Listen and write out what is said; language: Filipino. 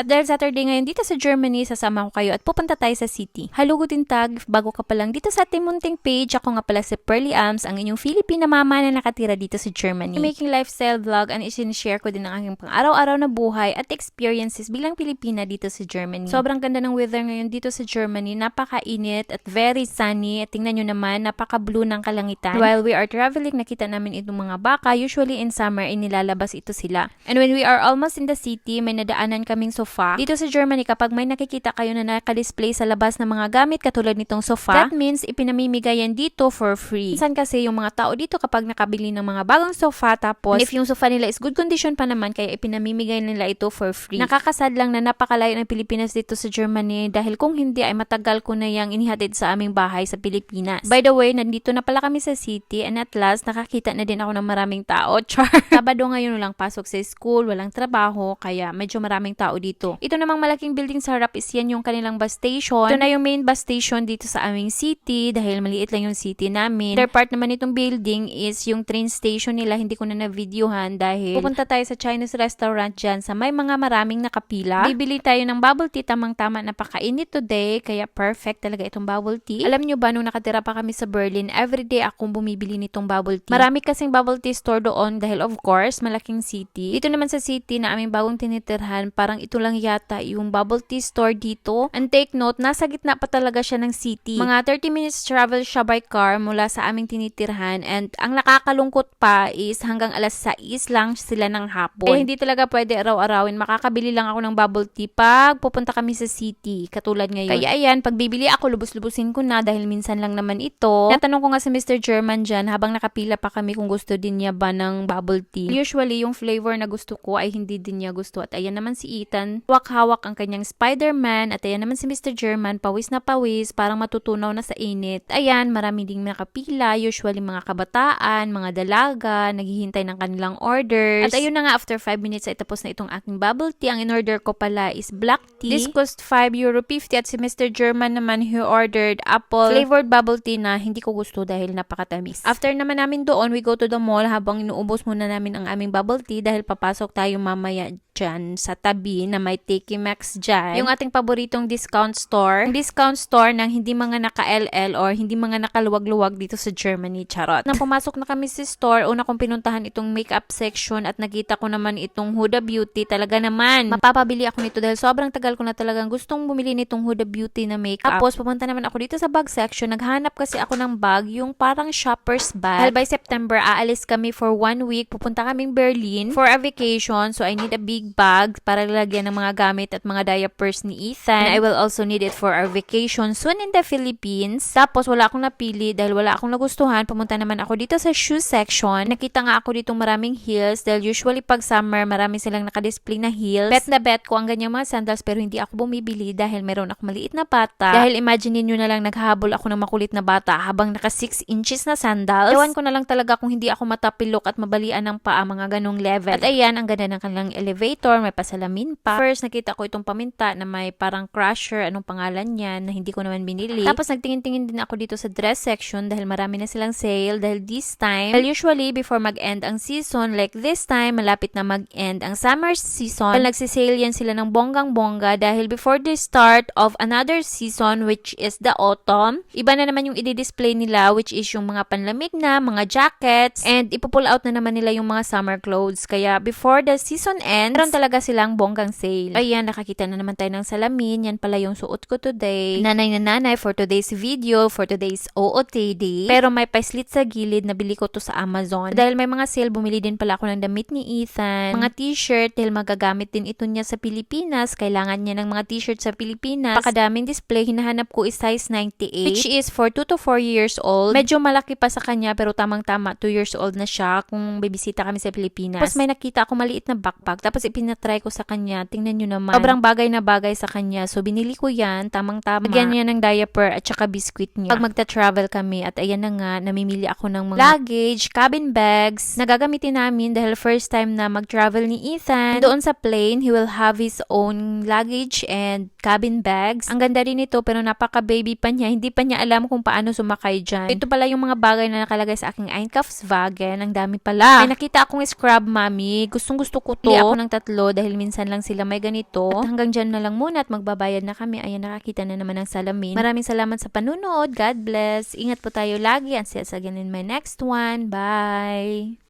At dahil Saturday ngayon dito sa Germany, sasama ko kayo at pupunta tayo sa city. Halugutin tag, bago ka pa lang dito sa ating munting page, ako nga pala si Pearly Ams, ang inyong Filipina mama na nakatira dito sa Germany. Making lifestyle vlog and isinishare ko din ang aking pang-araw-araw na buhay at experiences bilang Pilipina dito sa Germany. Sobrang ganda ng weather ngayon dito sa Germany, napakainit at very sunny. At tingnan nyo naman, napaka-blue ng kalangitan. While we are traveling, nakita namin itong mga baka. Usually in summer, inilalabas ito sila. And when we are almost in the city, may nadaanan kaming sofa. Dito sa Germany, kapag may nakikita kayo na naka-display sa labas ng mga gamit katulad nitong sofa, that means ipinamimigay yan dito for free. Minsan kasi yung mga tao dito kapag nakabili ng mga bagong sofa, tapos if yung sofa nila is good condition pa naman, kaya ipinamimigay nila ito for free. Nakakasad lang na napakalayo ng Pilipinas dito sa Germany dahil kung hindi ay matagal ko na yang inihatid sa aming bahay sa Pilipinas. By the way, nandito na pala kami sa city and at last nakakita na din ako ng maraming tao. Char. Sabado ngayon walang pasok sa school, walang trabaho, kaya medyo maraming tao dito. Ito namang malaking building sa harap is yan yung kanilang bus station. Ito na yung main bus station dito sa aming city dahil maliit lang yung city namin. Third part naman itong building is yung train station nila. Hindi ko na na-videohan dahil pupunta tayo sa Chinese restaurant dyan sa may mga maraming nakapila. Bibili tayo ng bubble tea tamang-tama napakainit today kaya perfect talaga itong bubble tea. Alam nyo ba nung nakatira pa kami sa Berlin, everyday akong bumibili nitong bubble tea. Marami kasing bubble tea store doon dahil of course malaking city. Dito naman sa city na aming bagong tinitirhan, parang ito lang yata yung bubble tea store dito. And take note, nasa gitna pa talaga siya ng city. Mga 30 minutes travel siya by car mula sa aming tinitirhan and ang nakakalungkot pa is hanggang alas 6 lang sila ng hapon. Eh hindi talaga pwede araw-arawin. Makakabili lang ako ng bubble tea pag pupunta kami sa city, katulad ngayon. Kaya ayan, pag bibili ako, lubos-lubusin ko na dahil minsan lang naman ito. Natanong ko nga si Mr. German dyan habang nakapila pa kami kung gusto din niya ba ng bubble tea. Usually, yung flavor na gusto ko ay hindi din niya gusto. At ayan naman si Ethan, hawak-hawak ang kanyang Spider-Man. At ayan naman si Mr. German, pawis na pawis, parang matutunaw na sa init. Ayan, marami ding nakapila. Usually, mga kabataan, mga dalaga, naghihintay ng kanilang orders. At ayun na nga, after 5 minutes ay tapos na itong aking bubble tea. Ang in-order ko pala is black tea. This cost 5 euro 50 at si Mr. German naman who ordered apple flavored bubble tea na hindi ko gusto dahil napakatamis. After naman namin doon, we go to the mall habang inuubos muna namin ang aming bubble tea dahil papasok tayo mamaya dyan sa tabi na may Tiki Max dyan. Yung ating paboritong discount store. Yung discount store ng hindi mga naka-LL or hindi mga nakaluwag-luwag dito sa Germany. Charot. Nang pumasok na kami sa store, una kong pinuntahan itong makeup section at nakita ko naman itong Huda Beauty. Talaga naman, mapapabili ako nito dahil sobrang tagal ko na talagang gustong bumili nitong Huda Beauty na makeup. Tapos pumunta naman ako dito sa bag section. Naghanap kasi ako ng bag, yung parang shopper's bag. Dahil by September, aalis kami for one week. Pupunta kaming Berlin for a vacation. So I need a big bag para lalagyan ng mga gamit at mga diapers ni Ethan. And I will also need it for our vacation soon in the Philippines. Tapos wala akong napili dahil wala akong nagustuhan. Pumunta naman ako dito sa shoe section. Nakita nga ako ditong maraming heels dahil usually pag summer marami silang nakadisplay na heels. Bet na bet ko ang ganyang mga sandals pero hindi ako bumibili dahil meron ako maliit na bata. Dahil imagine niyo na lang naghahabol ako ng makulit na bata habang naka 6 inches na sandals. Ewan ko na lang talaga kung hindi ako matapilok at mabalian ng paa mga ganong level. At ayan, ang ganda ng kanilang elevator, may pasalamin pa. First, nakita ko itong paminta na may parang crusher, anong pangalan niya, na hindi ko naman binili. Tapos nagtingin-tingin din ako dito sa dress section dahil marami na silang sale dahil this time, well usually before mag-end ang season, like this time, malapit na mag-end ang summer season, well nagsisale yan sila ng bonggang-bongga dahil before the start of another season which is the autumn, iba na naman yung i-display nila which is yung mga panlamig na, mga jackets, and ipo-pull out na naman nila yung mga summer clothes. Kaya before the season ends, meron talaga silang bonggang sale. Ayan, nakakita na naman tayo ng salamin. Yan pala yung suot ko today. Nanay na nanay for today's video, for today's OOTD. Pero may pa-slit sa gilid, nabili ko to sa Amazon. Dahil may mga sale, bumili din pala ako ng damit ni Ethan. Mga t-shirt, dahil magagamit din ito niya sa Pilipinas. Kailangan niya ng mga t-shirt sa Pilipinas. Pakadaming display, hinahanap ko is size 98. Which is for 2 to 4 years old. Medyo malaki pa sa kanya, pero tamang-tama, 2 years old na siya kung bibisita kami sa Pilipinas. Tapos may nakita ako maliit na backpack. Tapos ipinatry ko sa kanya. Tingnan nyo naman. Sobrang bagay na bagay sa kanya. So, binili ko yan. Tamang-tama. Lagyan niya ng diaper at saka biscuit niya. Pag magta-travel kami at ayan na nga, namimili ako ng mga luggage, cabin bags na gagamitin namin dahil first time na mag-travel ni Ethan. Doon sa plane, he will have his own luggage and cabin bags. Ang ganda rin ito pero napaka-baby pa niya. Hindi pa niya alam kung paano sumakay dyan. Ito pala yung mga bagay na nakalagay sa aking Einkaufswagen. Ang dami pala. May nakita akong scrub, mami. Gustong gusto ko to. Hindi ako nang tatlo dahil minsan lang sila may ganito. Hanggang dyan na lang muna at magbabayad na kami. Ayan, nakakita na naman ng salamin. Maraming salamat sa panunood. God bless. Ingat po tayo lagi. And see us again in my next one. Bye!